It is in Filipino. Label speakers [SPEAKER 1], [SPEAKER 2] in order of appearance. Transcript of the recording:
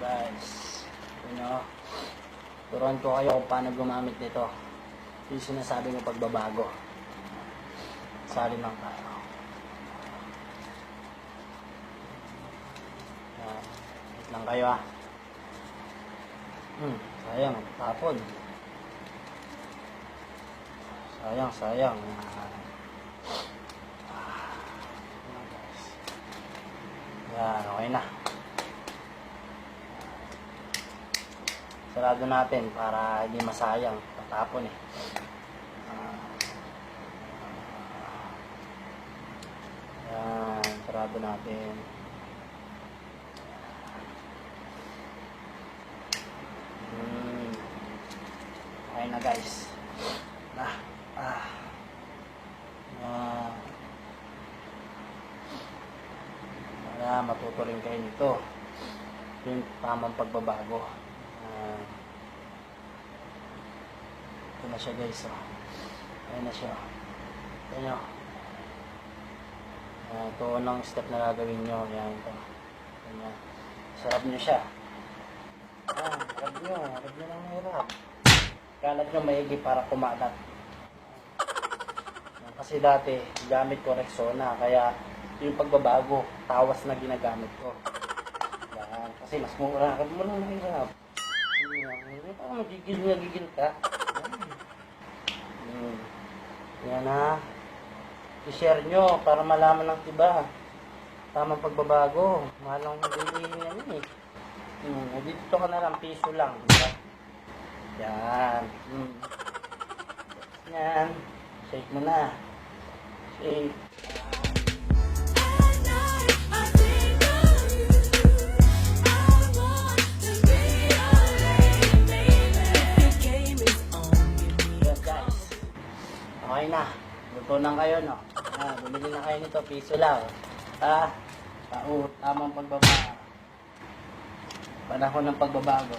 [SPEAKER 1] guys. Yun o. Turuan ko kayo kung paano gumamit nito. Yung sinasabi ng pagbabago. Sali lang tayo. Yan. Wait lang kayo ah. Hmm, sayang, tapon. Sayang, sayang. Yan. Yan, guys. Yan, okay na. Sarado natin para hindi masayang. Tatapon eh. Ah. Yan, sarado natin. Hmm. Okay na guys. Ah, ah. Ah. Para matuto rin kayo nito. Yung tamang pagbabago. Ah. ito na siya guys. Oh. Ayan na siya. Ayan nyo. Ah, ito unang step na gagawin nyo. Ayan ito. Ayan. Sarap nyo siya. Ah, harap nyo. Harap nyo ng hirap. Kalat nyo maigi para kumalat. Kasi dati, gamit ko Rexona. Kaya yung pagbabago, tawas na ginagamit ko. Yan. Kasi mas mura. Harap mo lang ng hirap. Yan. Parang magigil na gigil ka. Hmm. Yan ha. I-share nyo para malaman ng iba. Tamang pagbabago. Mahal ang hindi yan eh. Hmm, eh, dito ka na lang, piso lang. Di ba? Yan. Hmm. Yan. Shake mo na. Shake. Okay na. Luto na kayo, no? Ah, bumili na kayo nito. Piso lang. Ah, tao, tamang pagbaba. Panahon ng pagbabago.